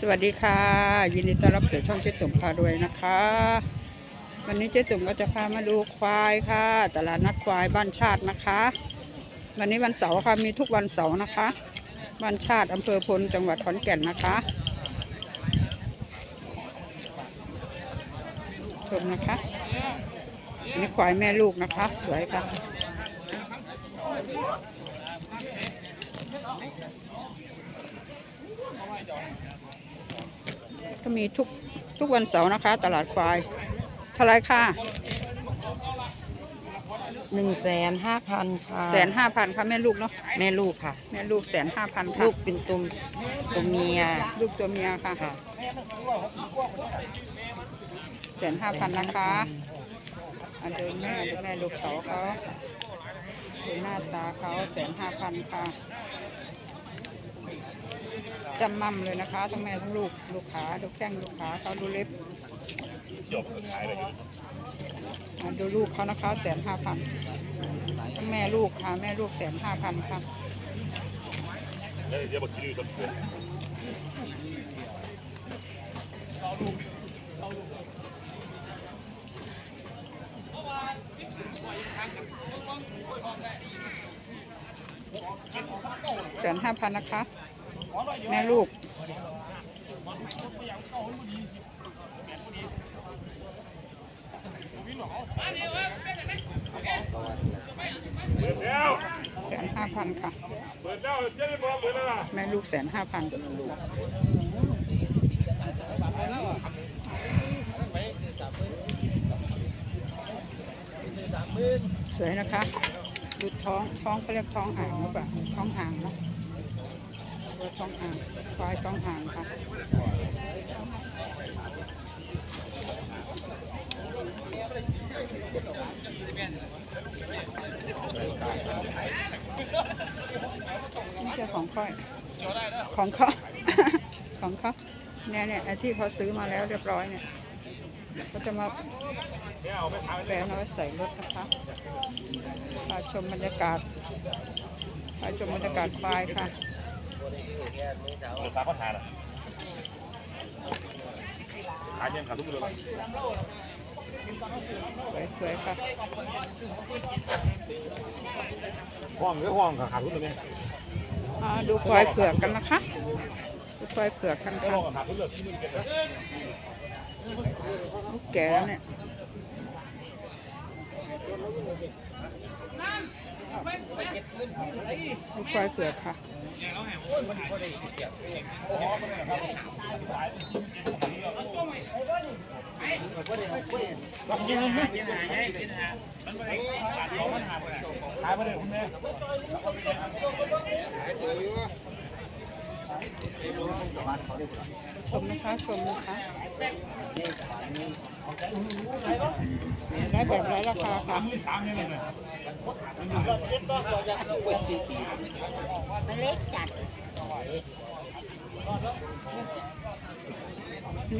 สวัสดีค่ะ ยินดีต้อนรับสู่ช่องเจ๊ตุ่มพารวยนะคะ วันนี้เจ๊ตุ่มก็จะพามาดูควายค่ะ ตลาดนัดควายบ้านชาตินะคะ วันนี้วันเสาร์ค่ะมีทุกวันเสาร์นะคะ บ้านชาติอำเภอพลจังหวัดขอนแก่นนะคะชมนะคะนนี่ควายแม่ลูกนะคะ สวยค่ะ ก็มีทุกทุกวันเสาร์นะคะ ตลาดควายเท่าไรค่ะหนึ่งแสนห้าพันค่ะแสนห้าพันค่ะแม่ลูกเนาะแม่ลูกค่ะ แม่ลูกแสนห้าพันค่ะลูกเป็นตุมตัวเมีย ลูกตัวเมียค่ะค่ะแสนห้าพันนะคะอันเดินแม่ดูแม่ลูกเขาเขาดูหน้าตาเขาแสนห้าพันค่ะ จำมั่มเลยนะคะทั้งแม่ทั้งลูกลูกขาดูแข้งลูกขาเขาดูเล็บอ่าดูลูกเขานะคะแสนห้าพันทั้งแม่ลูกค่ะแม่ลูกแสนห้าพันค่ะแสนห้าพันนะคะ แม่ลูก แสนห้าพันค่ะ แม่ลูกแสนห้าพันสวยนะคะ ดูท้องท้องเขาเรียกท้องอ่างหรือเปล่าท้องอ่างเนาะ ดูท้องอ่างควายท้องอ่างค่ะไม่ใช่ของค่อย ของเขาของเขาเนี่ยเนี่ยไอที่เขาซื้อมาแล้วเรียบร้อยเนี่ยก็จะมาแฝงเอาไว้ใส่รถนะคะพาชมบรรยากาศพาชมบรรยากาศควายค่ะ ราคาก็ทานอะขายยังขาดทุกเดือนเลยสวยๆค่ะห้องหรือห้องขาดทุกเดือนเนี่ยอ่าดูควายเผือกกันนะคะดูควายเผือกกันไม่ค่ะห้องขาดทุกเดือนที่มึงเก็บนะลูกแก่แล้วเนี่ยดูควายเผือกค่ะ ขายไปเลยคุณแม่ ชมนะคะชมนะคะ ได้แบบไรราคาค่ะสามเนี่เลยอัน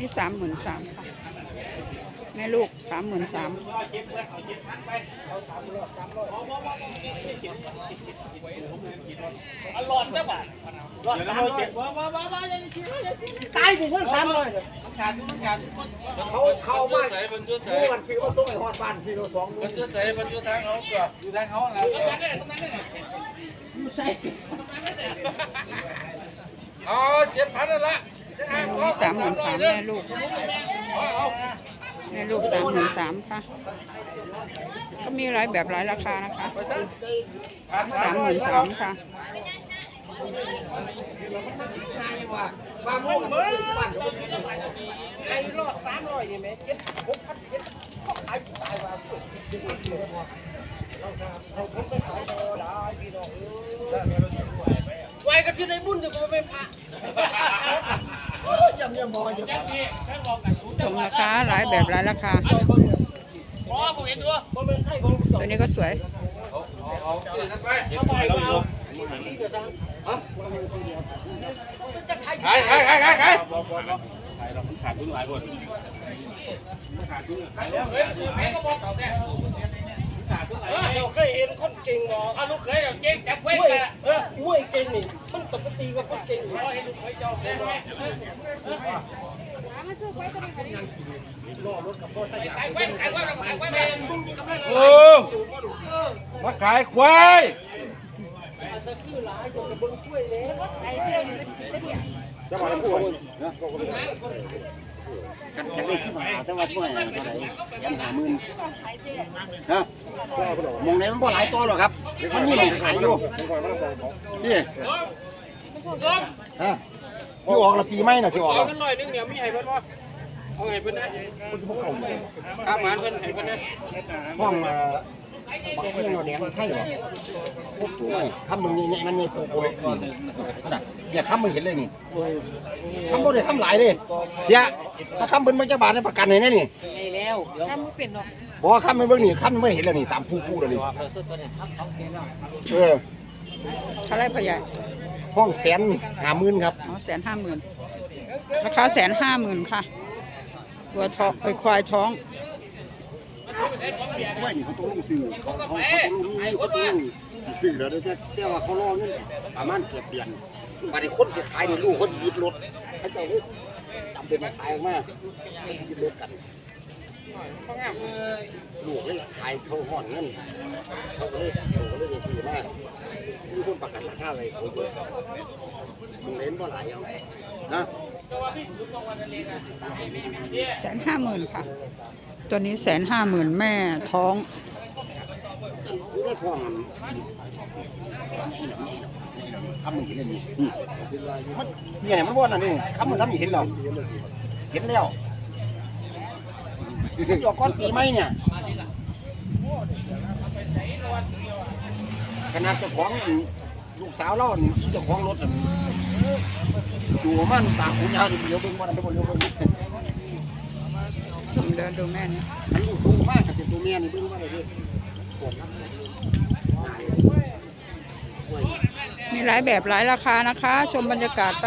นี้สามหมื่นสามค่ะ แม่ลูกสามหมื่นสามอร่อยจ้าบ่ ตายกูเพิ่งทำเลยเขาเขามาใส่บรรจุใส่กันซื้อมาส่งไอ้ฮอดบ้านสี่โลสองมืมัอนจะใส่มันจะทางเขาเกือบอยู่ทางเขาแล้วอ๋อเจ็ดพันละสามหมื่นสามแม่ลูก แม่ลูกสามหมื่นสามค่ะ ก็มีหลายแบบหลายราคานะคะสามหมื่นสามค่ะ บ้านโม่กับมือบ้านเขาคิดไอ้รอดสามร้อยเนี่ไหมเจ็ดหกพันเจ็ดเขาขายตายว่าเราผมไปขายโตได้พี่น้องไว้ก็ที่ในบุญจะมาเป็นพระยำยำมออยู่ชมนะคะหลายแบบหลายราคา ตัวนี้ก็สวย เอาซื้อทั้งไปเจ็ดขายขายขายขายขายขายขายเราขาดทุนหลายคนเฮ้ยซื้อแพงก็บอกเขาแน่เราเคยเห็นคนเก่งหรอเอาลูกเคยเอาเจ๊งจับไว้ยเออมวยเก่งนี่มันตกตีกับคนเก่งนี่ให้ลูกเคยเจ้าได้ยไว้ยไว้ขายไว้แม่โอ้มาขายควาย จะคือหลายจนกับบนช่วยเลยจะมาพูดนะกันจะได้สิมาแต่ว่าช่วยเท่าไหร่ยังหามื่นนะมองไหนมันบ่หลายตัวหรอกครับมันมีมันขายอยู่นี่ฮะที่ออกละปีใหม่น่ะที่ออกเอาละเงินหน่อยนึงเดี๋ยวมีให้เพิ่นว่าเอาให้เพิ่นนะข้ามหานเพิ่นให้เพิ่นนะห้องอ่อ บักเมี่ยงเราแดงไทยเหรอพวกตัวคำมึงนี่มันนี่โปโปเลยน่ะอย่าคำมึงเห็นเลยนี่คำบ่ได้คำหลายเลยเสียถ้าคำเบิ่นมันจะบาทในประกันให้แน่นี่แล้วทำเป็นเนาะบอกว่าคำมันเบิ่งนี่คำมันไม่เห็นแล้วนี่ตามผู้ผู้แล้วนี่เออเท่าไรพ่อใหญ่ห้องแสนห้าหมื่นครับอ๋อแสนห้าหมื่นราคาแสนห้าหมื่นค่ะวัวทองไอยควายท้อง ว่านี่เขาต้องลงซื้อเขาเขาเขาต้องลงนี่เขาต้องลงสิซื้อแล้วแต่แต่ว่าเขารอเงินประมาณเกือบเดือนบัดนี้คนสิขายนี่ลูกเขาสิยึดรถเขาจ้าเลยจำเป็นมาขายออกมายึดรถกันลูกเลยขายเขาห่อนเงินเขาเลยเขาเลยไปซื้อมามีคนประกันราคาไว้เขาเยอะมึงเล่นบ่หลายเอานะแสนห้าหมื่นค่ะ ตัวนี้แสนห้าหมื่นแม่ท้องอยู่ในท้องทำมันเห็นเลยนี่นี่มันเนี่ยมันว่านั่นนี่ทำมันทำเห็นแล้วเห็นแล้วมันอกก้อนปีใหม่เนี่ยขนาดเจ้าของลูกสาวเราอันเจ้าของรถอันดูมันตาคุณยาวเดี๋ยวเบิ่งว่าอันเป็นเลี้ยวเบิ่ง ชมเดินดูแม่นี่อันลูกดูมากกับเป็นตัวเมียนี่เบิ่งว่าอะไรเด้อปวดนะมีหลายแบบหลายราคานะคะ ชมบรรยากาศไป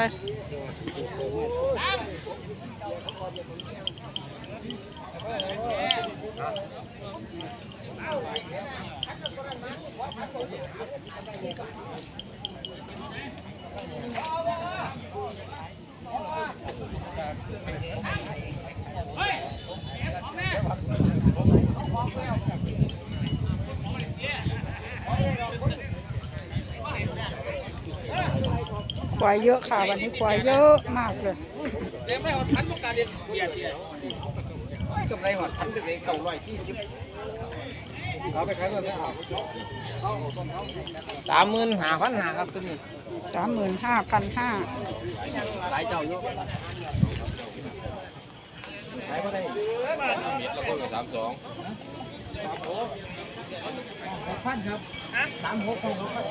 ควายเยอะค่ะ วันนี้ควายเยอะมากเลยเดี๋ยวไม่เอาทันต้องการเรียนเบียดเบียดกำไรหอดพันจะได้เก่าร้อยที่ยิบเอาไปขายตอนนี้เอาสามหมื่นห้าพันห้าครับตัวนี้สามหมื่นห้าพันห้าหลายเจ้าอยู่ขายบ่ได้เราก็สามสองหกพันครับสามหกของหกพัน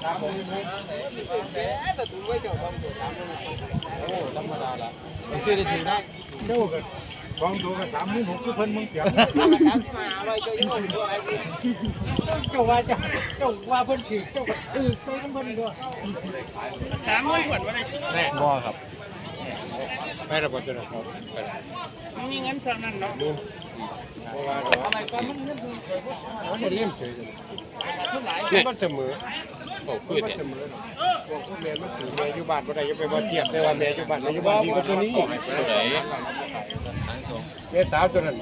โอ้ธรรมดาละไปซื้อได้ถึงได้เจ้าก็ฟองตัวก็สามหมื่นหกคือเพิ่นมึงเปียกสามาอรเจ้าอยู่ตังเจ้าว่าเจ้าเจ้าว่าเพิ่นถือเจ้าก็ถือไปกันเพิ่นด้วยสามหมื่นขวดวะเนี่ยแน่บ่ครับไม่ระเบิดจะระเบิดมีเงินสั่งนั่นเนาะอะไรก็มันเงินเพิ่นมันเลี้ยงเฉยเนี่ยมันเสมอ โอ้พืชเนี่ยพวกแม่มันถือแม่อยู่บ้านบ่ได้จะไปว่าเทียบได้ว่าแม่อยู่บ้านแม่อยู่บ้านดีกว่าตัวนี้ตัวไหนแม่สาวตัวนั้น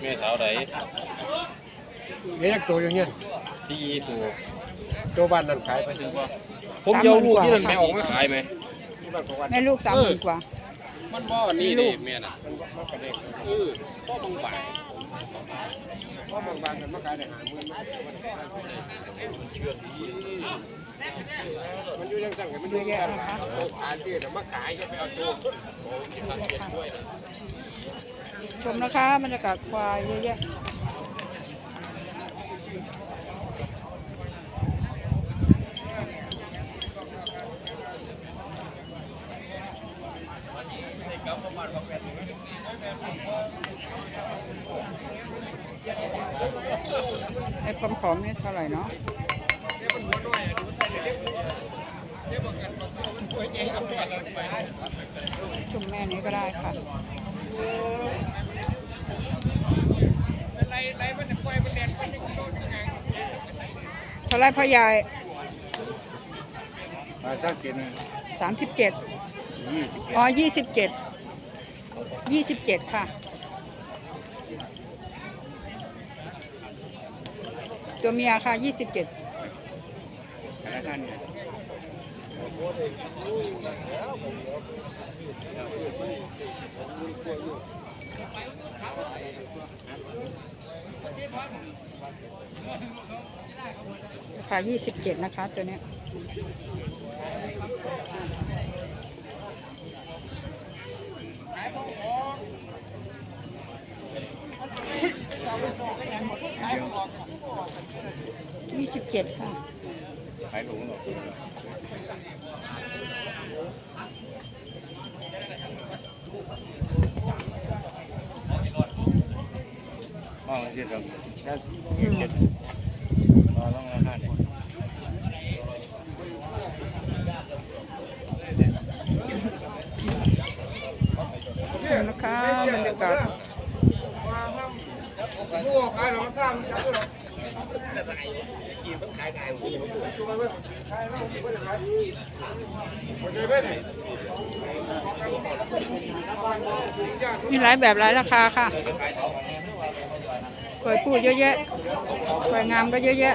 แม่สาวไหนแม่ยังโตอยู่เงี้ยสี่ตัวตัวบ้านนั้นขายไปถึงว่าผมเอาลูกที่นั่นแม่ออกมาขายไหมแม่ลูกสามหมื่นกว่า มันบ่อันนี้ดิแม่น่ะมันกระเด้งเออพ่อบางบ่าย พราะบางบ้านมันมาขายได้หาหมื่นมันอยู่ยังสั่งกันมันอยู่แยังขายที่แต่มาขายจะไปเอาตัวโอ้ยทำเกล็ดด้วยชมนะคะบรรยากาศควายเยอะแยะ ผอมๆนี่เท่าไหร่เนาะชมแม่นี้ก็ได้ค่ะเท่าไรพ่อใหญ่มาสักกินสามสิบเจ็ดยี่สิบอ๋อยี่สิบเจ็ดยี่สิบเจ็ดค่ะ ตัวเมียค่ะยี่สิบเจ็ดแล้วท่านเนี่ยค่ะยี่สิบเจ็ดนะคะ ตัวเนี้ย ยี่สิบเจ็ดค่ะ ขายหลงหรอกมองเสียดอกถ้ายี่สิบเจ็ดรอต้องราคาเนี่ยขอบคุณนะคะบรรยากาศผู้ขายหรอกข้ามจับด้วยหรอ กมีหลายแบบหลายราคาค่ะกล้วยพูดเยอะแยะกล้วยงามก็เยอะแยะ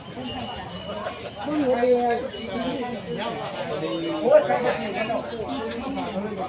ยเพื่อกับพึ่งมาเรื่องเรื่อง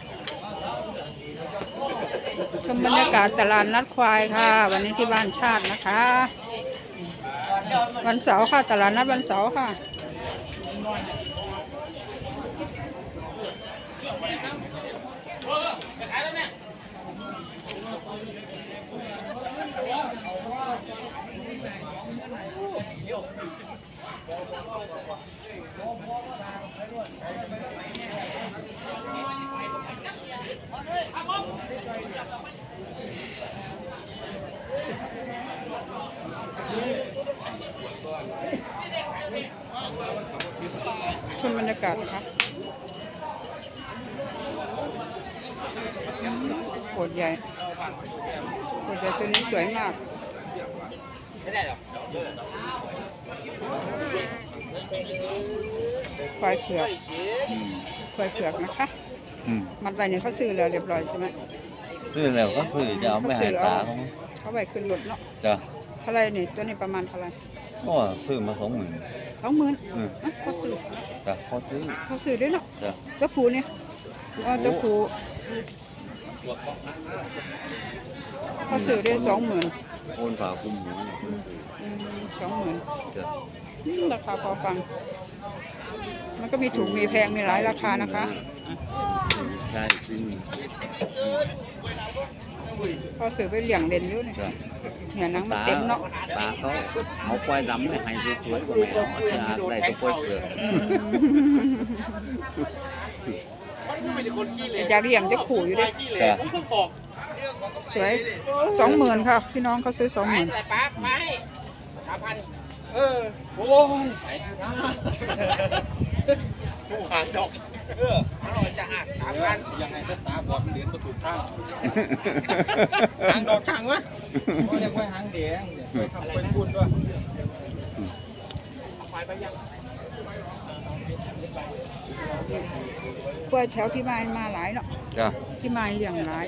ชมบรรยากาศตลาดนัดควายค่ะ วันนี้ที่บ้านชาตินะคะ วันเสาร์ค่ะตลาดนัดวันเสาร์ค่ะชมบรรยา กาศนะคะโขดใหญ่โขดใหญ่ตัวนี้สวยมากไม่ได้หรอกควายเผือกควายเผือกนะคะ อืมมัดไว้เนี่ยเขาซื้อแล้วเรียบร้อยใช่ไหมซื้อแล้วก็ซื้อจะเอาไปหายตาเขาเขาไปขึ้นรถเนาะจ้ะเท่าไหรนี่ตัวนี้ประมาณเท่าไหร ก็ซื้อมาสองหมื่น สองหมื่นอืม อะเขาซื้อจ้ะพอซื้อเขาซื้อด้วยเนาะจ้ะเจ้าผูเนี่ยอ๋อเจ้าผูเขาซื้อได้สองหมื่นโอนฝากคุมหัวเนี่ยสองหมื่นจ้ะราคาพอฟัง มันก็มีถูกมีแพงมีหลายราคานะคะ ใช่จริง พอซื้อไปเลี้ยงเด่นอยู่นี่จ้ะเหี่ยหนังมันตาเต็มเนาะตาเขาเอาควายดำไม่ให้สวยๆกว่าแม่เอาจะได้ตัวควายเผือกอยากเลี้ยงจะขู่อยู่ดิจ้ะสวยสองหมื่นค่ะพี่น้องเขาซื้อสองหมื่นอะไรป้าไม่สามพันเออโอ้ยผู้หางดอกเออเราจะ หักสามพันยังไงก็ตาบอดเหรียญก็ถูกทางหางดอกช่างวะเขาเรียกว่าหางแดงไปทำเป็นบุญด้วยกล้วยแถวพี่มายมาหลายเนาะจ้ะพี่มายเลี้ยงหลาย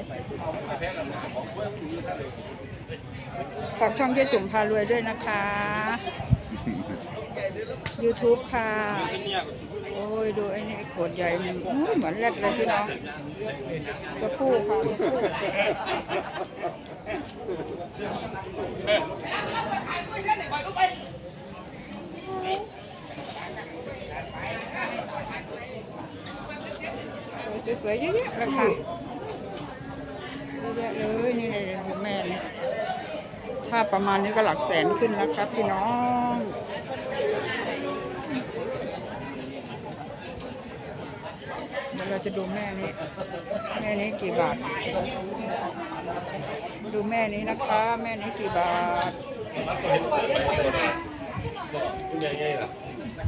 ฝากช่องเจ๊จุ๋มพารวยด้วยนะคะ YouTube ค่ะ โอ้ยดูไอ้นี่ขวดใหญ่มันอื้อเหมือนแรดเลยพี่น้องตัวผู้ค่ะตัวผู้สวยๆเยอะๆราคาเยอะเลยนี่เลยแม่นี่ถ้าประมาณนี้ก็หลักแสนขึ้นแล้วครับพี่น้อง เดี๋ยวเรา จะดูแม่นี้ แม่นี้กี่บาท ดูแม่นี้นะคะ แม่นี้กี่บาทยายไงล่ะ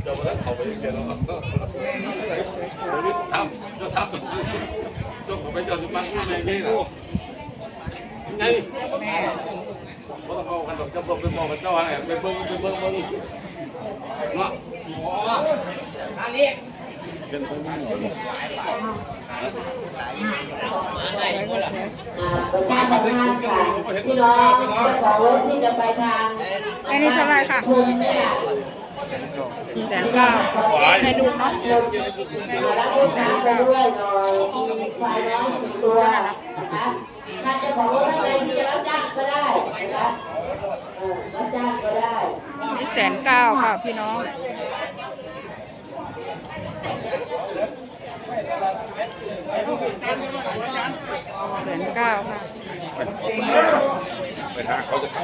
เดี๋ยววันเขาไปเจอแล้วแม่นี้สวยสวยสวยนี่ทำจะทำจงผมไปเจอสุพรรณคุณยายไงล่ะไงแม่เพราะต้องเอากันดอกจำบอกไปบอกกันเจ้าอะไรไปเบิ้งไปเบิ้งเบิ้งเนาะ อันนี้ เป็นคนหมดสวยก็สวยมาไปเห็นคุณกันผมไปเห็นคุณพี่น้องเนาะเจ้าของรถที่จะไปทางอ้นี่เท่าไรค่ะแสนเก้าแม่ลูเนาะแม่ลูกรับเอฟแสนไปเก้าด้วยหน่อยมีควายน้อยสิบตัวนะคะถ้าจ้าของรถอะไรที่จะรับจ้างก็ได้นะคะเออรับจ้างก็ได้นี่แสนเก้าค่ะพี่น้อง แสนเก้าค่ะไปหาเขาจะเข้า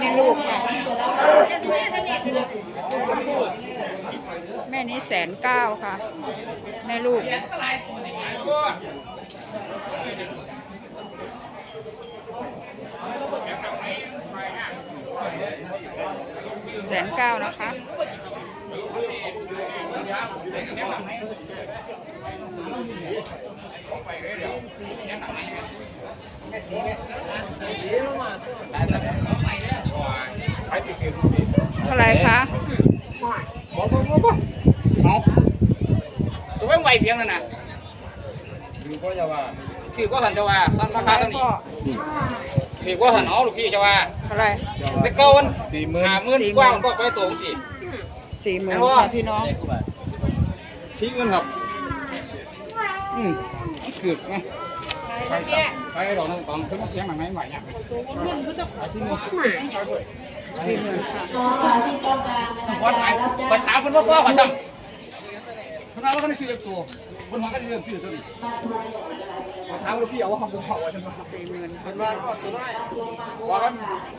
นี่ลูกค่ะ แม่นี้แสนเก้าค่ะ แม่ลูก แสนเก้านะคะ เท่าไหร่คะบอกบอกบอกตัวไม่ไหวเพียงนั่นน่ะอยู่ก็จะว่าถือว่าหันจะว่าสั้นราคาเท่านี้ถือว่าหันเอาลูกพี่จะว่าเท่าไร่แต่เก้าวันสี่หมื่นห้าหมื่นกว้างก็ไปตรงสิสี่หมื่นค่ะพี่น้อง ชี้เงินครับ อืมถือไงไปจับไปดอกนั่นตอนขึ้นเสียงหนังไหนใหม่เนี่ยไปที่นี่สี่หมื่นค่ะขอที่ต้องการนวัดไหนคะรับจ้าคนว่าตัวขอซ้ำคนนั้นว่าเขาได้ซื้อตัวคนนั้นก็ได้เรื่องซื้อตัวนี้ถามลูกพี่เอาว่าคำพูดเขาว่าจังว่าสี่หมื่นค่ะว่ากัน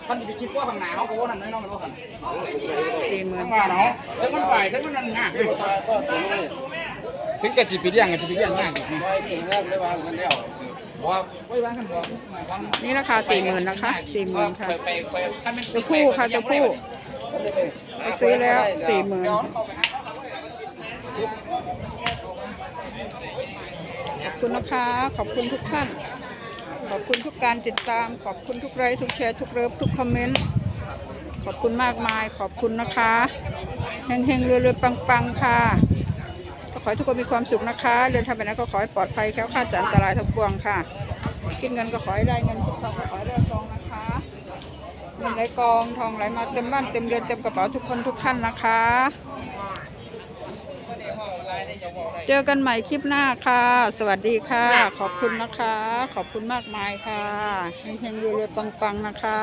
ท่านจะไปคิดว่าข้างหน้าเขาโก็ว่านั่นน้อยมันว่ากันสี่หมื่นข้างมาเนาะแล้วมันไปแล้วมันนั่นง่าย ถึงกับสิปีเลี้ยงกับสิปีเลี้ยงง่ายอยู่นี่ว่าไว้วางกันบ่วางนี่ราคาสี่หมื่นนะคะสี่หมื่นค่ะไปไปไปถ้ามันตัวผู้ค่ะตัวผู้ไปซื้อแล้วสี่หมื่นขอบคุณนะคะ ขอบคุณทุกท่าน ขอบคุณทุกการติดตาม ขอบคุณทุกไลค์ทุกแชร์ทุกเลิฟทุกคอมเมนต์ขอบคุณมากมายขอบคุณนะคะเฮงๆรวยๆปังๆค่ะ ขอให้ทุกคนมีความสุขนะคะ เดินทางไปไหนก็ขอให้ปลอดภัยแคล้วคลาดจากอันตรายทั้งปวงค่ะ คิดเงินก็ขอให้ได้เงินคิดทองก็ขอให้ได้ทองนะคะเงินไหลกองทองไหลมาเต็มบ้านเต็มเรือนเต็มกระเป๋าทุกคนทุกท่านนะคะ เจอกันใหม่คลิปหน้าค่ะ สวัสดีค่ะ ขอบคุณนะคะ ขอบคุณมากมายค่ะเฮงๆรวยๆปังๆนะคะ